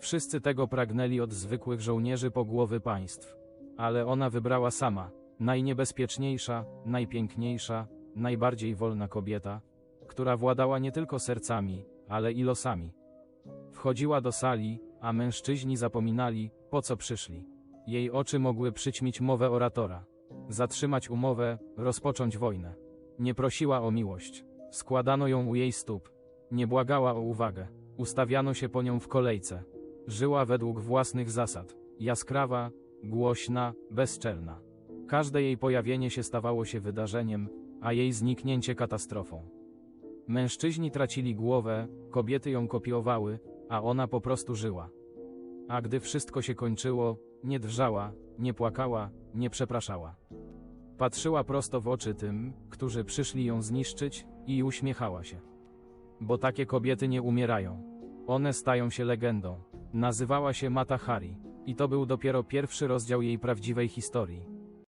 Wszyscy tego pragnęli od zwykłych żołnierzy po głowy państw. Ale ona wybrała sama, najniebezpieczniejsza, najpiękniejsza, najbardziej wolna kobieta, która władała nie tylko sercami, ale i losami. Wchodziła do sali, a mężczyźni zapominali, po co przyszli. Jej oczy mogły przyćmić mowę oratora, zatrzymać umowę, rozpocząć wojnę. Nie prosiła o miłość. Składano ją u jej stóp. Nie błagała o uwagę. Ustawiano się po nią w kolejce. Żyła według własnych zasad. Jaskrawa, głośna, bezczelna. Każde jej pojawienie się stawało się wydarzeniem, a jej zniknięcie katastrofą. Mężczyźni tracili głowę, kobiety ją kopiowały, a ona po prostu żyła. A gdy wszystko się kończyło, nie drżała, nie płakała, nie przepraszała. Patrzyła prosto w oczy tym, którzy przyszli ją zniszczyć, i uśmiechała się. Bo takie kobiety nie umierają. One stają się legendą. Nazywała się Mata Hari. I to był dopiero pierwszy rozdział jej prawdziwej historii.